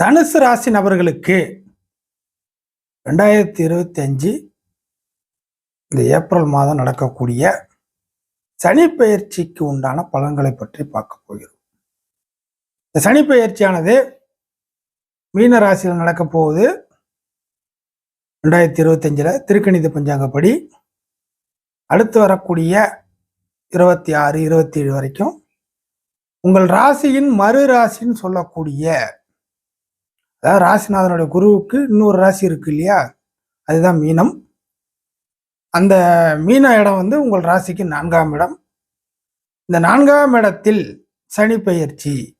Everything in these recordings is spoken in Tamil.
தனுசு ராசி நபர்களுக்கு ரெண்டாயிரத்தி இருபத்தி அஞ்சு இந்த ஏப்ரல் மாதம் நடக்கக்கூடிய சனி பயிற்சிக்கு உண்டான பலன்களை பற்றி பார்க்க போகிறோம். இந்த சனி பயிற்சியானது மீன ராசியில் நடக்க போகுது. ரெண்டாயிரத்தி இருபத்தஞ்சில் திருக்கணித பஞ்சாங்கப்படி அடுத்து வரக்கூடிய இருபத்தி ஆறு இருபத்தி ஏழு வரைக்கும் உங்கள் ராசியின் மறு ராசின்னு சொல்லக்கூடிய அதாவது ராசிநாதனுடைய குருவுக்கு இன்னொரு ராசி இருக்கு இல்லையா? அதுதான் மீனம். அந்த மீன இடம் வந்து உங்கள் ராசிக்கு நான்காம் இடம். இந்த நான்காம் இடத்தில் சனி பெயர்ச்சி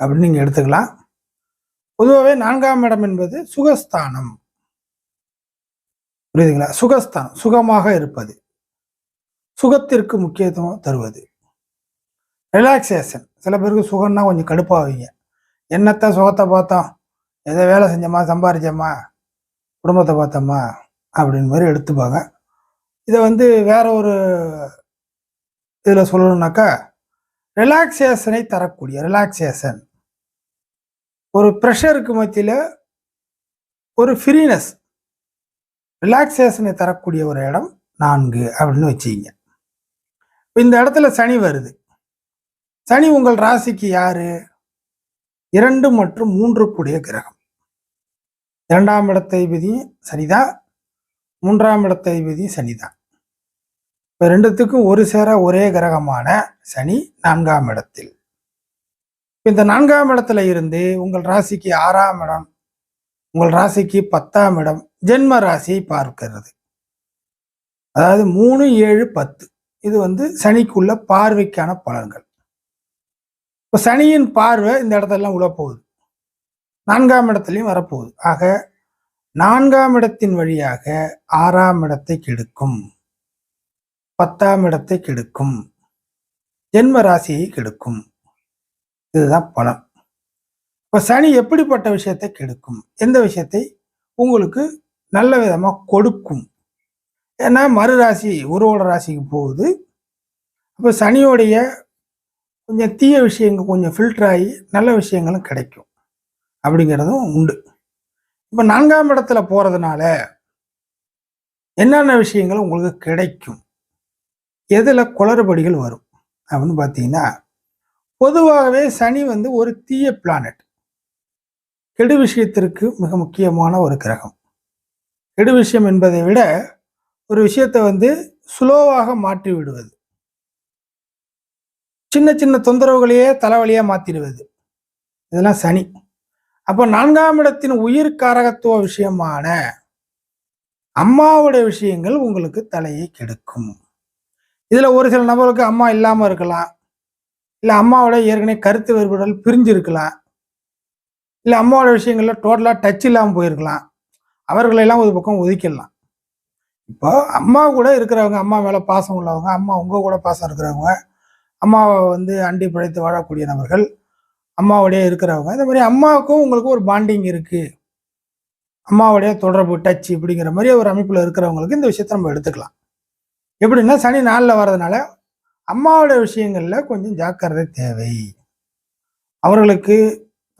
அப்படின்னு நீங்கள் எடுத்துக்கலாம். பொதுவாகவே நான்காம் இடம் என்பது சுகஸ்தானம். புரியுதுங்களா? சுகஸ்தானம் சுகமாக இருப்பது. சுகத்திற்கு முக்கியத்துவம் தருவது. ரிலாக்ஸேஷன் சில பேருக்கு சுகம்னா கொஞ்சம் கடுப்பாவீங்க. என்னத்தான் சுகத்தை பார்த்தோம்? ஏதோ வேலை செஞ்சோமா சம்பாரிச்சோமா குடும்பத்தை பார்த்தோமா அப்படின்னு மாதிரி எடுத்துப்பாங்க. இதை வந்து வேற ஒரு இதில் சொல்லணும்னாக்கா ரிலாக்ஸேஷனை தரக்கூடிய ரிலாக்ஸேஷன் ஒரு ப்ரெஷருக்கு மத்தியில் ஒரு ஃப்ரீனஸ் ரிலாக்ஸேஷனை தரக்கூடிய ஒரு இடம் நான்கு அப்படின்னு வச்சுக்கிங்க. இந்த இடத்துல சனி வருது. சனி உங்கள் ராசிக்கு யாரு? இரண்டு மற்றும் மூன்று கூடிய கிரகம். இரண்டாம் இடத்தை விதி சனிதான் மூன்றாம் இடத்தை விதி சனிதான். இப்போ ரெண்டுத்துக்கும் ஒரு சேர ஒரே கிரகமான சனி நான்காம் இடத்தில். இந்த நான்காம் இடத்துல இருந்து உங்கள் ராசிக்கு ஆறாம் இடம் உங்கள் ராசிக்கு பத்தாம் இடம் ஜென்ம ராசியை பார்க்கிறது. அதாவது மூணு ஏழு பத்து. இது வந்து சனிக்குள்ள பார்வைக்கான பலன்கள். இப்போ சனியின் பார்வை இந்த இடத்தெல்லாம் உழப்போகுது நான்காம் இடத்துலையும் வரப்போகுது. ஆக நான்காம் இடத்தின் வழியாக ஆறாம் இடத்தை கெடுக்கும். பத்தாம் இடத்தை கெடுக்கும். ஜென்ம ராசியை கெடுக்கும். இதுதான் பலம். இப்போ சனி எப்படிப்பட்ட விஷயத்தை கெடுக்கும்? எந்த விஷயத்தை? உங்களுக்கு நல்ல விதமாக கொடுக்கும். ஏன்னா மறு ராசி உருவோட ராசிக்கு போகுது. அப்போ சனியோடைய கொஞ்சம் தீய விஷயங்கள் கொஞ்சம் ஃபில்டர் ஆகி நல்ல விஷயங்களும் கிடைக்கும். அப்படிங்கிறதும் உண்டு. இப்போ நான்காம் இடத்துல போகிறதுனால என்னென்ன விஷயங்கள் உங்களுக்கு கிடைக்கும்? எதில் குளறுபடிகள் வரும்? அப்படின்னு பார்த்தீங்கன்னா பொதுவாகவே சனி வந்து ஒரு தீய பிளானட் கெடு விஷயத்திற்கு மிக முக்கியமான ஒரு கிரகம். கெடு விஷயம் என்பதை விட ஒரு விஷயத்தை வந்து ஸ்லோவாக மாற்றி விடுவது. சின்ன சின்ன தொந்தரவுகளையே தலைவலியாக மாற்றிடுவது இதெல்லாம் சனி. அப்போ நான்காம் இடத்தின் உயிர் காரகத்துவ விஷயமான அம்மாவுடைய விஷயங்கள் உங்களுக்கு தலையை கெடுக்கும். இதில் ஒரு சில நபர்களுக்கு அம்மா இல்லாமல் இருக்கலாம். இல்லை அம்மாவோட ஏற்கனவே கருத்து வேறுபாடுகள் பிரிஞ்சு இருக்கலாம் அம்மாவோட விஷயங்களில் டோட்டலாக டச் இல்லாமல் போயிருக்கலாம். அவர்களெல்லாம் ஒரு பக்கம் ஒதுக்கிடலாம். இப்போ அம்மா கூட இருக்கிறவங்க அம்மா மேலே பாசம் உள்ளவங்க அம்மா உங்கள் கூட பாசம் இருக்கிறவங்க அம்மாவை வந்து அண்டி பிழைத்து வாழக்கூடிய நபர்கள் அம்மாவோடய இருக்கிறவங்க. இந்த மாதிரி அம்மாவுக்கும் உங்களுக்கு ஒரு பாண்டிங் இருக்குது அம்மாவுடைய தொடர்பு டச் இப்படிங்கிற மாதிரி ஒரு அமைப்பில் இருக்கிறவங்களுக்கு இந்த விஷயத்த நம்ம எடுத்துக்கலாம். எப்படின்னா சனி நாளில் வர்றதுனால அம்மாவோடைய விஷயங்களில் கொஞ்சம் ஜாக்கிரதை தேவை. அவர்களுக்கு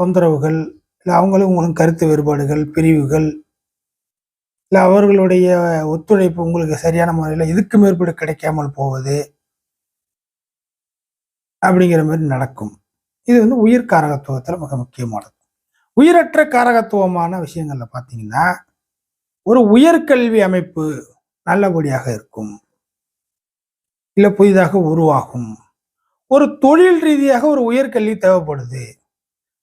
தொந்தரவுகள் இல்லை அவங்களும் உங்களும் கருத்து வேறுபாடுகள் பிரிவுகள் இல்லை அவர்களுடைய ஒத்துழைப்பு உங்களுக்கு சரியான முறையில் இதுக்கு மேற்பட்டு கிடைக்காமல் போவது அப்படிங்கிற மாதிரி நடக்கும். இது வந்து உயிர் காரகத்துவத்தில் மிக முக்கியமானது. உயிரற்ற காரகத்துவமான விஷயங்களில் பார்த்தீங்கன்னா ஒரு உயர்கல்வி அமைப்பு நல்லபடியாக இருக்கும். இல்லை புதிதாக உருவாகும். ஒரு தொழில் ரீதியாக ஒரு உயர்கல்வி தேவைப்படுது.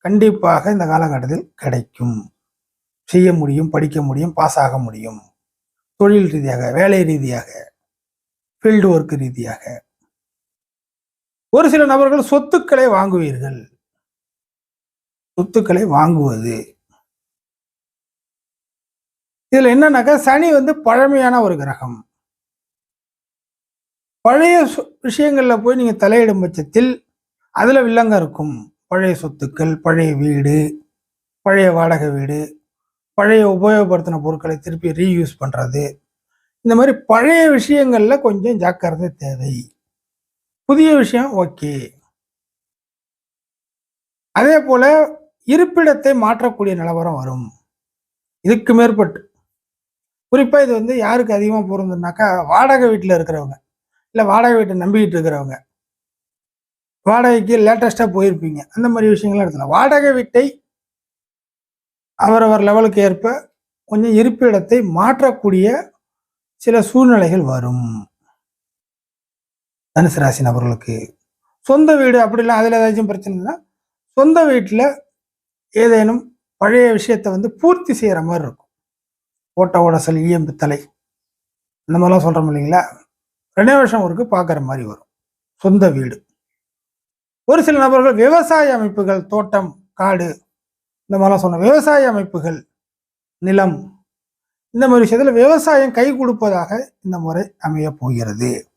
கண்டிப்பாக இந்த காலகட்டத்தில் கிடைக்கும். செய்ய முடியும் படிக்க முடியும் பாஸ் ஆக முடியும். தொழில் ரீதியாக வேலை ரீதியாக ஃபீல்டு ஒர்க் ரீதியாக. ஒரு சில நபர்கள் சொத்துக்களை வாங்குவீர்கள். சொத்துக்களை வாங்குவது. இதுல என்னன்னாக்கா சனி வந்து பழமையான ஒரு கிரகம். பழைய விஷயங்கள்ல போய் நீங்க தலையிடும் பட்சத்தில் அதுல வில்லங்க இருக்கும். பழைய சொத்துக்கள் பழைய வீடு பழைய வாடகை வீடு பழைய உபயோகப்படுத்தின பொருட்களை திருப்பி ரீயூஸ் பண்றது. இந்த மாதிரி பழைய விஷயங்கள்ல கொஞ்சம் ஜாக்கிரதை தேவை. புதிய விஷயம் ஓகே. அதே போல இருப்பிடத்தை மாற்றக்கூடிய நிலவரம் வரும். இதுக்கு மேற்பட்டு. குறிப்பாக இது வந்து யாருக்கு அதிகமாக பொருந்துனாக்கா வாடகை வீட்டில் இருக்கிறவங்க. இல்லை வாடகை வீட்டை நம்பிக்கிட்டு இருக்கிறவங்க. வாடகைக்கு லேட்டஸ்ட்டாக போயிருப்பீங்க. அந்த மாதிரி விஷயங்கள்லாம் எடுத்துக்கலாம். வாடகை வீட்டை அவரவர் லெவலுக்கு ஏற்ப கொஞ்சம் இருப்பிடத்தை மாற்றக்கூடிய சில சூழ்நிலைகள் வரும். தனுசு ராசி நபர்களுக்கு. சொந்த வீடு அப்படிலாம் அதில் ஏதாச்சும் பிரச்சனைனா சொந்த வீட்டில் ஏதேனும் பழைய விஷயத்தை வந்து பூர்த்தி செய்கிற மாதிரி இருக்கும். ஓட்ட ஓடசல் இயம்பு தலை. இந்த மாதிரிலாம் சொல்கிறோம் இல்லைங்களா? ரெனோவேஷன் ஒர்க்கு பார்க்குற மாதிரி வரும். சொந்த வீடு. ஒரு சில நபர்கள் விவசாய அமைப்புகள் தோட்டம் காடு இந்த மாதிரிலாம் சொன்ன விவசாய அமைப்புகள் நிலம் இந்த மாதிரி விஷயத்தில் விவசாயம் கை கொடுப்பதாக இந்த முறை அமைய போகிறது.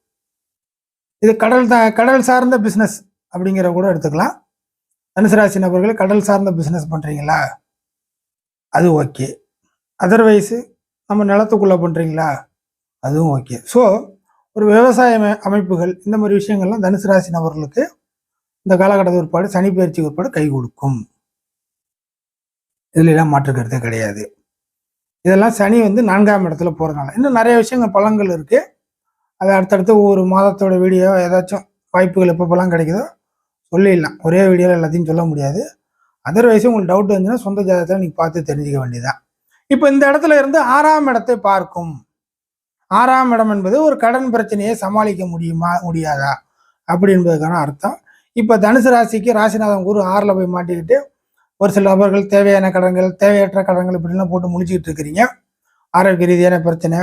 இது கடல் தான் கடல் சார்ந்த பிஸ்னஸ் அப்படிங்கிற கூட எடுத்துக்கலாம். தனுசு ராசி நபர்கள் கடல் சார்ந்த பிஸ்னஸ் பண்ணுறீங்களா அது ஓகே அதர்வைஸு நம்ம நிலத்துக்குள்ளே பண்ணுறீங்களா அதுவும் ஓகே ஸோ ஒரு விவசாய அமைப்புகள் இந்த மாதிரி விஷயங்கள்லாம் தனுசு ராசி நபர்களுக்கு இந்த காலகட்ட ஒருபாடு சனி பயிற்சி ஒருபாடு கை கொடுக்கும். இதுல எல்லாம் கிடையாது. இதெல்லாம் சனி வந்து நான்காம் இடத்துல போகிறதுனால இன்னும் நிறைய விஷயங்கள் பழங்கள் இருக்குது அது அடுத்தடுத்து ஒவ்வொரு மாதத்தோட வீடியோ ஏதாச்சும் வாய்ப்புகள் எப்பப்பெல்லாம் கிடைக்குதோ சொல்லிடலாம். ஒரே வீடியோவில் எல்லாத்தையும் சொல்ல முடியாது. அதர்வைஸ் உங்களுக்கு டவுட் வந்துச்சுன்னா சொந்த ஜாதகத்தில் நீங்கள் பார்த்து தெரிஞ்சுக்க வேண்டியதுதான். இப்போ இந்த இடத்துல இருந்து ஆறாம் இடத்தை பார்க்கும். ஆறாம் இடம் என்பது ஒரு கடன் பிரச்சனையை சமாளிக்க முடியுமா முடியாதா? அப்படி என்பதுக்கான அர்த்தம். இப்போ தனுசு ராசிக்கு ராசிநாதன் குரு ஆறில் போய் மாட்டிக்கிட்டு ஒரு சில நபர்கள் தேவையான கடன்கள் தேவையற்ற கடன்கள் இப்படிலாம் போட்டு முடிச்சுக்கிட்டு இருக்கிறீங்க. ஆரோக்கிய ரீதியான பிரச்சனை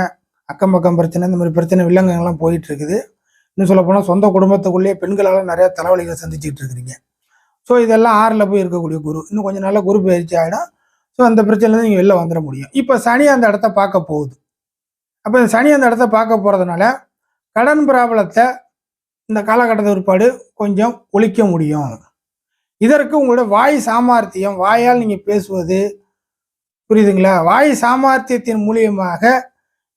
அக்கம் பக்கம் பிரச்சனை இந்த மாதிரி பிரச்சனை வில்லங்கங்கள்லாம் போயிட்டு இருக்குது இன்னும் சொல்ல போனால் சொந்த குடும்பத்துக்குள்ளேயே பெண்களால் நிறையா தலைவலிகளை சந்திச்சுட்டு இருக்கிறீங்க. ஸோ இதெல்லாம் ஆறில் போய் இருக்கக்கூடிய குரு. இன்னும் கொஞ்சம் நாள்ல குரு பயிற்சி ஆகிடும் ஸோ அந்த பிரச்சனையில நீங்கள் வெளில வந்துட முடியும். இப்போ சனி அந்த இடத்த பார்க்க போகுது. அப்போ இந்த சனி அந்த இடத்த பார்க்க போகிறதுனால கடன் பிராபலத்தை இந்த காலகட்டத்தை ஒருபாடு கொஞ்சம் ஒழிக்க முடியும். இதற்கு உங்களோட வாய் சாமர்த்தியம் வாயால் நீங்கள் பேசுவது புரியுதுங்களா? வாய் சாமர்த்தியத்தின் மூலியமாக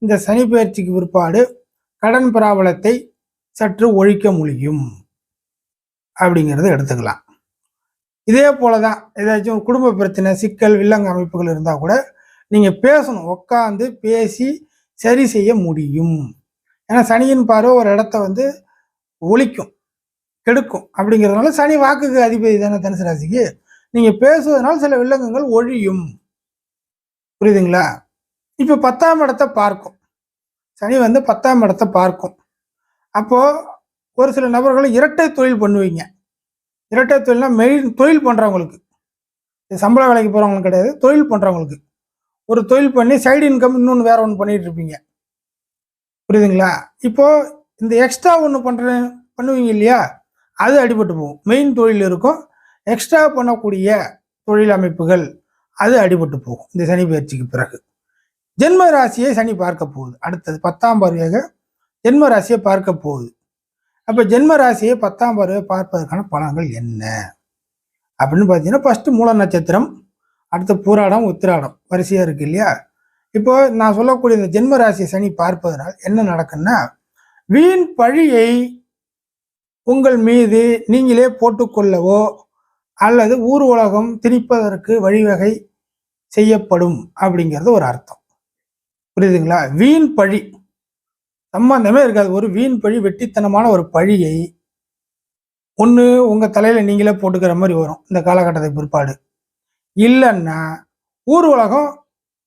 இந்த சனி பயிற்சிக்கு பிற்பாடு கடன் பிராபலத்தை சற்று ஒழிக்க முடியும் அப்படிங்கிறத எடுத்துக்கலாம். இதே போல தான் ஏதாச்சும் ஒரு குடும்ப பிரச்சனை சிக்கல் வில்லங்க அமைப்புகள் இருந்தால் கூட நீங்கள் பேசணும் உட்காந்து பேசி சரி செய்ய முடியும். ஏன்னா சனியின் பார்வை ஒரு இடத்த வந்து ஒழிக்கும் கெடுக்கும் அப்படிங்கிறதுனால சனி வாக்குக்கு அதிபதி தானே தனுசு ராசிக்கு. நீங்கள் பேசுவதனால சில வில்லங்கங்கள் ஒழியும். புரியுதுங்களா? இப்போ பத்தாம் இடத்தை பார்க்கும். சனி வந்து பத்தாம் இடத்தை பார்க்கும். அப்போது ஒரு சில நபர்கள் இரட்டை தொழில் பண்ணுவீங்க. இரட்டை தொழில்னா மெயின் தொழில் பண்ணுறவங்களுக்கு இது சம்பள வேலைக்கு போகிறவங்களுக்கு கிடையாது தொழில் பண்ணுறவங்களுக்கு ஒரு தொழில் பண்ணி சைடு இன்கம் இன்னொன்று வேற ஒன்று பண்ணிகிட்ருப்பீங்க இருப்பீங்க. புரியுதுங்களா? இப்போது இந்த எக்ஸ்ட்ரா ஒன்று பண்ணுற பண்ணுவீங்க இல்லையா? அது அடிபட்டு போகும். மெயின் தொழில் இருக்கும். எக்ஸ்ட்ரா பண்ணக்கூடிய தொழில் அமைப்புகள் அது அடிபட்டு போகும். இந்த சனி பயிற்சிக்கு பிறகு. ஜென்ம ராசியை சனி பார்க்க போகுது. அடுத்தது பத்தாம் பார்வையாக ஜென்ம ராசியை பார்க்க போகுது. அப்போ ஜென்ம ராசியை பத்தாம் பார்வையை பார்ப்பதற்கான பலன்கள் என்ன? அப்படின்னு பார்த்தீங்கன்னா ஃபஸ்ட்டு மூல நட்சத்திரம் அடுத்து பூராடம் உத்திராடம். வரிசையாக இருக்கு இல்லையா? இப்போ நான் சொல்லக்கூடிய இந்த ஜென்ம ராசியை சனி பார்ப்பதனால் என்ன நடக்குன்னா வீண் பழியை உங்கள் மீது நீங்களே போட்டுக்கொள்ளவோ அல்லது ஊர் உலகம் திணிப்பதற்கு வழிவகை செய்யப்படும் அப்படிங்கிறது ஒரு அர்த்தம். புரியுதுங்களா? வீண் பழி. சம்பந்தமே இருக்காது. ஒரு வீண் பழி வெட்டித்தனமான ஒரு பழியை ஒன்று உங்கள் தலையில் நீங்களே போட்டுக்கிற மாதிரி வரும். இந்த காலகட்டத்துக்கு பிற்பாடு. இல்லைன்னா ஊர் உலகம்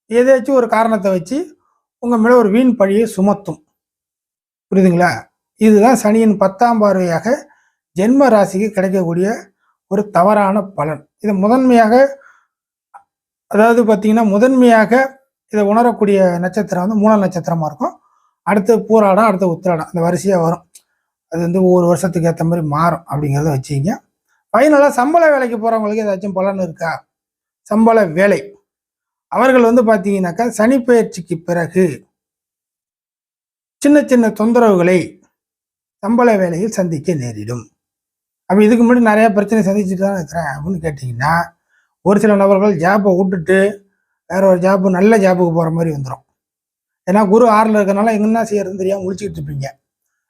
ஏதாச்சும் ஒரு காரணத்தை வச்சு உங்கள் மேலே ஒரு வீண் பழியை சுமத்தும். புரியுதுங்களா? இதுதான் சனியின் பத்தாம் பார்வையாக ஜென்ம ராசிக்கு கிடைக்கக்கூடிய ஒரு தவறான பலன். இது முதன்மையாக அதாவது பார்த்தீங்கன்னா முதன்மையாக இதை உணரக்கூடிய நட்சத்திரம் வந்து மூல நட்சத்திரமாக இருக்கும். அடுத்து பூராடம் அடுத்து உத்திராடம். அந்த வரிசையாக வரும். அது வந்து ஒவ்வொரு வருஷத்துக்கு ஏற்ற மாதிரி மாறும் அப்படிங்கிறத வச்சுக்கிங்க. ஃபைனலாக சம்பள வேலைக்கு போகிறவங்களுக்கு ஏதாச்சும் பலன் இருக்கா? சம்பள வேலை. அவர்கள் வந்து பார்த்தீங்கன்னாக்கா சனிப்பெயர்ச்சிக்கு பிறகு சின்ன சின்ன தொந்தரவுகளை சம்பள வேலையில் சந்திக்க நேரிடும். அப்போ இதுக்கு முன்னாடி நிறையா பிரச்சனை சந்திச்சுட்டு தான் இருக்கிறேன் அப்படின்னு கேட்டிங்கன்னா ஒரு சில நபர்கள் ஜாப்பை விட்டுட்டு வேற ஒரு ஜாப்பு நல்ல ஜாப்புக்கு போகிற மாதிரி வந்துடும் ஏன்னா குரு ஆறில் இருக்கறனால என்ன செய்யறதுன்னு தெரியாமல் முழிச்சிக்கிட்டு இருப்பீங்க.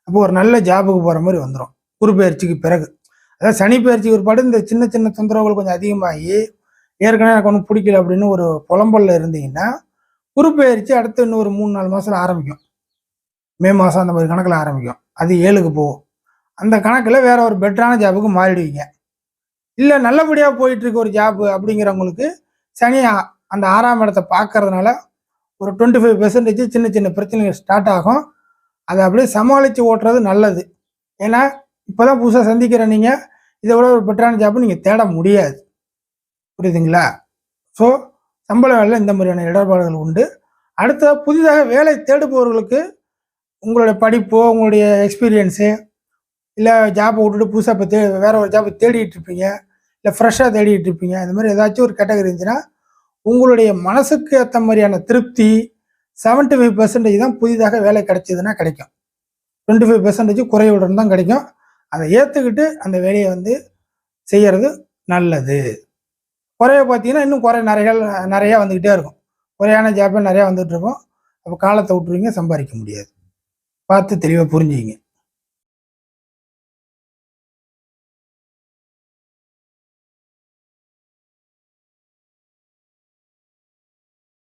அப்போ ஒரு நல்ல ஜாப்புக்கு போகிற மாதிரி வந்துடும் குரு பயிற்சிக்கு பிறகு. அதாவது சனி பயிற்சிக்கு பிற்பாடு இந்த சின்ன சின்ன தொந்தரவுகள் கொஞ்சம் அதிகமாகி ஏற்கனவே எனக்கு ஒன்றும் பிடிக்கல அப்படின்னு ஒரு புலம்பல்ல இருந்தீங்கன்னா குறுப்பெயர்ச்சி அடுத்து இன்னும் ஒரு மூணு நாலு மாதத்தில் ஆரம்பிக்கும். மே மாதம் அந்த மாதிரி கணக்கில் ஆரம்பிக்கும். அது ஏழுக்கு போகும். அந்த கணக்கில் வேற ஒரு பெட்டரான ஜாபுக்கு மாறிடுவீங்க. இல்லை நல்லபடியாக போயிட்டு இருக்க ஒரு ஜாப் அப்படிங்கிறவங்களுக்கு சனி அந்த ஆறாம் இடத்தை பார்க்கறதுனால ஒரு டுவெண்ட்டி ஃபைவ் பெர்சன்டேஜ் சின்ன சின்ன பிரச்சனைகள் ஸ்டார்ட் ஆகும். அதை அப்படியே சமாளித்து ஓட்டுறது நல்லது. ஏன்னா இப்போ தான் புதுசாக சந்திக்கிற நீங்கள் இதை விட ஒரு பெட்டரான ஜாப்பு நீங்கள் தேட முடியாது. புரியுதுங்களா? ஸோ சம்பள வேலையில் இந்த மாதிரியான இடர்பாடுகள் உண்டு. அடுத்த புதிதாக வேலை தேடுபவர்களுக்கு உங்களுடைய படிப்போ உங்களுடைய எக்ஸ்பீரியன்ஸு இல்லை ஜாப்பை விட்டுட்டு புதுசாக இப்போ தே வேறு ஒரு ஜாப்பை தேடிட்டு இருப்பீங்க. இல்லை ஃப்ரெஷ்ஷாக தேடிட்டு இருப்பீங்க. இந்த மாதிரி ஏதாச்சும் ஒரு கேட்டகரி இருந்துச்சுன்னா உங்களுடைய மனசுக்கு ஏற்ற மாதிரியான திருப்தி 75% ஃபைவ் பர்சன்டேஜ் தான் புதிதாக வேலை கிடைச்சதுன்னா கிடைக்கும். டுவெண்ட்டி ஃபைவ் பெர்சன்டேஜ் குறைவுடன் தான் கிடைக்கும். அதை ஏற்றுக்கிட்டு அந்த வேலையை வந்து செய்கிறது நல்லது. குறைய பார்த்தீங்கன்னா இன்னும் குறை நிறைய நிறையா வந்துக்கிட்டே இருக்கும். குறையான ஜாப்பே நிறையா வந்துகிட்ருக்கும் அப்போ காலத்தை விட்டுருவீங்க சம்பாதிக்க முடியாது. பார்த்து தெளிவாக புரிஞ்சுங்க